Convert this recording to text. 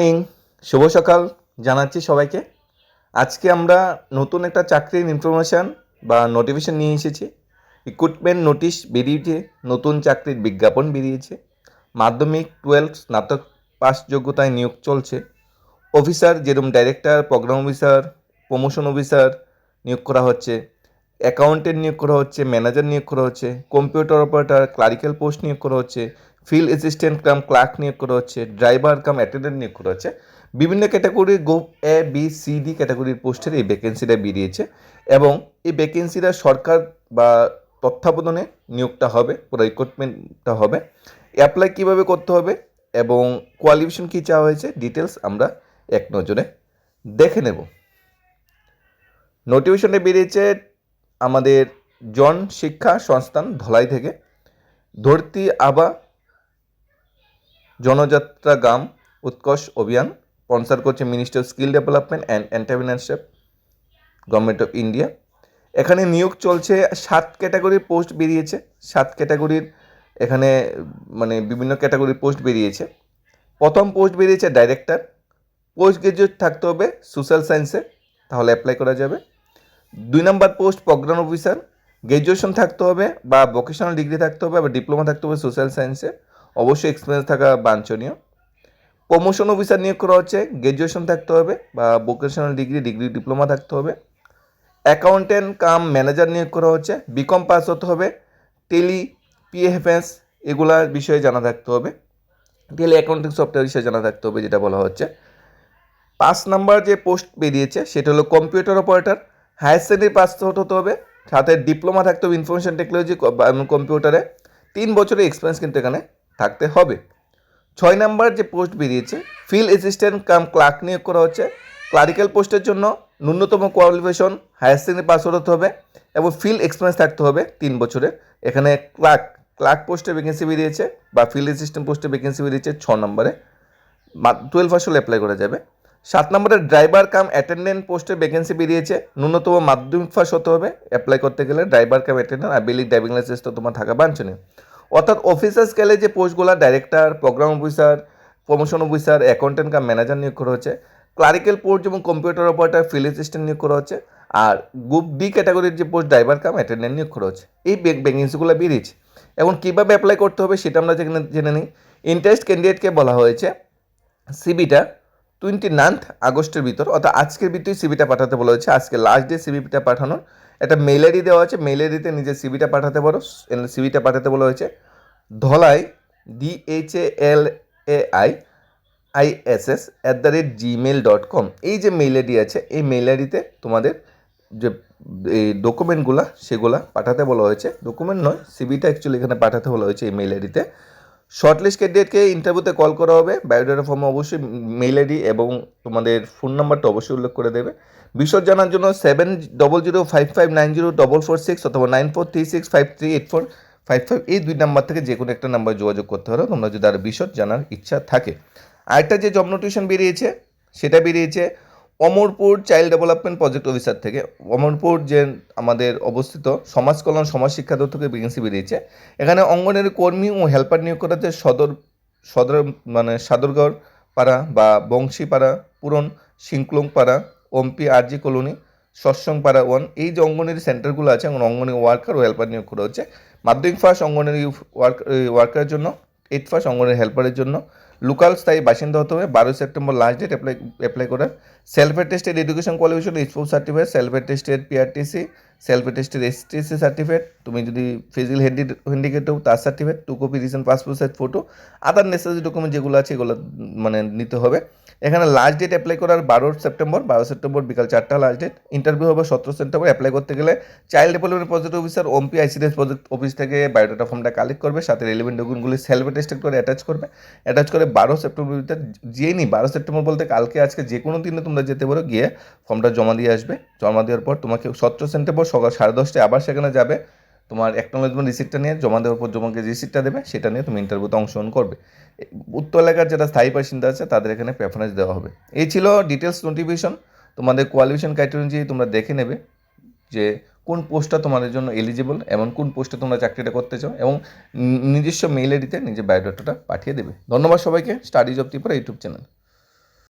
Morning. শুভ সকাল জানাচ্ছি সবাইকে। আজকে আমরা নতুন একটা চাকরির ইনফরমেশান বা নোটিফিকেশন নিয়ে এসেছি। রিক্রুটমেন্ট নোটিশ বেরিয়েছে, নতুন চাকরির বিজ্ঞাপন বেরিয়েছে। মাধ্যমিক টুয়েলভ স্নাতক পাস যোগ্যতায় নিয়োগ চলছে। অফিসার যেরকম director program officer promotion officer নিয়োগ করা হচ্ছে। অ্যাকাউন্টেন্ট নিয়োগ করা হচ্ছে ম্যানেজার নিয়োগ করা হচ্ছে। কম্পিউটার অপারেটর ক্লারিক্যাল পোস্ট নিয়োগ করা হচ্ছে। ফিল্ড অ্যাসিস্ট্যান্ট কাম ক্লার্ক নিয়োগ করা হচ্ছে ড্রাইভার কাম অ্যাটেন্ডেন্ট নিয়োগ করা হচ্ছে। বিভিন্ন ক্যাটাগরির group A B C D ক্যাটাগরির পোস্টের এই ভ্যাকেন্সিটা বেরিয়েছে এবং এই ভ্যাকেন্সিটা সরকার বা তত্ত্বাবধানে নিয়োগটা হবে রিক্রুটমেন্টটা হবে। অ্যাপ্লাই কীভাবে করতে হবে এবং কোয়ালিফিকেশন কী চাওয়া হয়েছে ডিটেলস আমরা এক নজরে দেখে নেব। নোটিফিকেশনটা বেরিয়েছে আমাদের জন শিক্ষা সংস্থান ধলাই থেকে, ধরতি আবা জনযাত্রা গ্রাম উৎকর্ষ অভিযান স্পন্সার করছে minister skill development and entrepreneurship government of India এখানে নিয়োগ চলছে সাত ক্যাটাগরির পোস্ট বেরিয়েছে। সাত ক্যাটাগরির এখানে মানে বিভিন্ন ক্যাটাগরির পোস্ট বেরিয়েছে। প্রথম পোস্ট বেরিয়েছে ডাইরেক্টর পোস্ট গ্রাজুয়েট থাকতে হবে সোশ্যাল সায়েন্সে তাহলে অ্যাপ্লাই করা যাবে। দুই নম্বর পোস্ট প্রোগ্রাম অফিসার গ্র্যাজুয়েশন থাকতে হবে বা ভোকেশনাল ডিগ্রি থাকতে হবে বা ডিপ্লোমা থাকতে হবে সোশ্যাল সায়েন্সে অবশ্যই এক্সপিরিয়েন্স থাকা বাঞ্ছনীয়। প্রমোশন অফিসার নিয়োগ করা হচ্ছে গ্র্যাজুয়েশন থাকতে হবে বা ভোকেশনাল ডিগ্রি ডিগ্রি ডিপ্লোমা থাকতে হবে। অ্যাকাউন্টেন্ট কাম ম্যানেজার নিয়োগ করা হচ্ছে বিকম পাস হতে হবে টেলি পিএফএস এগুলার বিষয়ে জানা থাকতে হবে। টেলি অ্যাকাউন্টিং সফটওয়্যার বিষয়ে জানা থাকতে হবে, যেটা বলা হচ্ছে। পাঁচ নাম্বার যে পোস্ট বেরিয়েছে, সেটা হলো computer operator higher secondary pass হতে হবে, সাথে ডিপ্লোমা থাকতে হবে ইনফরমেশন টেকনোলজি কম্পিউটারে তিন বছরের এক্সপিরিয়েন্স কিন্তু এখানে থাকতে হবে। ছয় নাম্বার যে পোস্ট বেরিয়েছে, ফিল্ড অ্যাসিস্ট্যান্ট কাম ক্লার্ক নিয়োগ করা হচ্ছে। ক্লারিক্যাল পোস্টের জন্য ন্যূনতম কোয়ালিফিকেশন, হায়ার সেকেন্ডারি পাস হতে হবে এবং ফিল্ড এক্সপিরিয়েন্স থাকতে হবে তিন বছরের। এখানে ক্লার্ক ক্লার্ক পোস্টে ভ্যাকেন্সি বেরিয়েছে বা ফিল্ড অ্যাসিস্ট্যান্ট পোস্টে ভ্যাকেন্সি বেরিয়েছে ছ নম্বরে। টুয়েলভ আসলে অ্যাপ্লাই করা যাবে। সাত নম্বরে ড্রাইভার কাম অ্যাটেন্ডেন্ট পোস্টে ভ্যাকেন্সি বেরিয়েছে, ন্যূনতম মাধ্যমিক পাস হতে হবে। অ্যাপ্লাই করতে গেলে ড্রাইভার কাম অ্যাটেন্ডেন্ট আর বেলিক ড্রাইভিং লাইসেন্স তো তোমার থাকা বাঞ্ছনীয়। অর্থাৎ অফিসার স্কেলে যে পোস্টগুলো director program officer promotion officer accountant cum manager নিয়োগ করা হচ্ছে ক্লারিক্যাল পোস্ট যেমন কম্পিউটার অপারেটর ফিল্ড অ্যাসিস্ট্যান্ট নিয়োগ করা হচ্ছে, আর গ্রুপ ডি ক্যাটাগরির যে পোস্ট ড্রাইভার কাম অ্যাটেন্ডেন্ট নিয়োগ করা হচ্ছে। এই ভ্যাকেন্সিগুলো বেরিয়েছে এখন কীভাবে অ্যাপ্লাই করতে হবে সেটা আমরা যেখানে জেনে নিই। ইন্টারেস্ট ক্যান্ডিডেটকে বলা হয়েছে সিবিটা টোয়েন্টি নাইন্থ আগস্টের ভিতর, অর্থাৎ আজকের ভিতরেই সিবিটা পাঠাতে বলা হয়েছে। আজকে লাস্ট ডে সিবিটা পাঠানোর একটা মেল আইডি দেওয়া আছে মেল আইডিতে নিজের সিবিটা পাঠাতে পারো সিবিটা পাঠাতে বলা হয়েছে। Dhalai D H L A I I S S at the rate Gmail dot com এই যে মেল আইডি আছে, এই মেল আইডিতে তোমাদের যে, এই ডকুমেন্টগুলো সেগুলো পাঠাতে বলা হয়েছে। ডকুমেন্ট নয় সিবিটা অ্যাকচুয়ালি এখানে পাঠাতে বলা হয়েছে এই মেল আইডিতে শর্টলিস্ট ক্যান্ডিডেটকে ইন্টারভিউতে কল করা হবে। বায়োডাটা ফর্মে অবশ্যই মেল আইডি এবং তোমাদের ফোন নাম্বারটা অবশ্যই উল্লেখ করে দেবে। বিশদ জানার জন্য seven double zero five five nine zero double four six অথবা nine four three six five three eight four five five এই দুই নাম্বার থেকে যে কোনো একটা নাম্বার যোগাযোগ করতে পারো। তোমরা যদি আর বিশদ জানার ইচ্ছা থাকে। আরেকটা যে জব নোটিফিকেশন বেরিয়েছে, সেটা বেরিয়েছে Amarpur child development project officer থেকে, অমরপুর যে আমাদের অবস্থিত সমাজ কল্যাণ, সমাজ শিক্ষা দপ্তর থেকে ভ্যাকেন্সি বেরিয়েছে। এখানে অঙ্গনের কর্মী ও হেল্পার নিয়োগ করা করাতে সদর সদর মানে সাদরগড় পাড়া বা বংশীপাড়া পুরন সিংক্লং পাড়া, ওমপি আরজি কলোনি, সৎসং পাড়া ওয়ান। এই যে অঙ্গনের সেন্টারগুলো আছে, অঙ্গনের ওয়ার্কার ও হেল্পার নিয়োগ করা হচ্ছে। মাধ্যমিক ফার্স্ট অঙ্গনের ওয়ার্ক ওয়ার্কারের জন্য এইট ফার্স্ট অঙ্গনের হেল্পারের জন্য। লোকাল স্থায়ী বাসিন্দা হতে হবে। বারোই September last date apply apply করার। Self tested education qualification sport certificate self tested PRTC self tested STC certificate তুমি যদি ফিজিক্যাল হ্যান্ডি হ্যান্ডিকেট হও, তার certificate two copy recent passport size photo other necessary document যেগুলো আছে, এগুলো মানে নিতে হবে। এখানে লাস্ট ডেট অ্যাপ্লাই করার বারো সেপ্টেম্বর বারো সেপ্টেম্বর বিকাল চারটা লাস্ট ডেট ইন্টারভিউ হবে সতেরো সেপ্টেম্বর অ্যাপ্লাই করতে গেলে চাইল্ড ডেভেলপমেন্ট প্রজেক্ট অফিসার ওমপি আইসিডিএস প্রজেক্ট অফিস থেকে বায়োডাটা ফর্মটা কালেক্ট করবে, সাথে রেলিভেন্ট ডকুমেন্টগুলি সেলফ টেস্টেড করে অ্যাটাচ করবে। অ্যাটাচ করে বারো সেপ্টেম্বর যেই নি বারো সেপ্টেম্বর বলতে কালকে, আজকে যে কোনো দিনে তোমরা যেতে পারো, গিয়ে ফর্মটা জমা দিয়ে আসবে। জমা দেওয়ার পর তোমাকে সতেরো সেপ্টেম্বর সকাল সাড়ে দশটায় আবার সেখানে যাবে। তোমার অ্যাকনোলেজমেন্ট রিসিপ্টটা নিয়ে জমা দেওয়ার পর তোমাকে রিসিপ্টটা দেবে, সেটা নিয়ে তুমি ইন্টারভিউতে অংশগ্রহণ করবে। উত্তর এলাকার যারা স্থায়ী বাসিন্দা আছে, তাদের এখানে প্রেফারেন্স দেওয়া হবে। এই ছিল ডিটেলস নোটিফিকেশন তোমাদের কোয়ালিফিকেশন ক্রাইটেরিয়া অনুযায়ী তোমরা দেখে নেবে যে কোন পোস্টটা তোমাদের জন্য এলিজিবল এমন কোন পোস্টে তোমরা চাকরিটা করতে চাও এবং নিজস্ব মেইল আইডিতে নিজের বায়োডাটাটা পাঠিয়ে দেবে। ধন্যবাদ সবাইকে। Studies of Tripura YouTube channel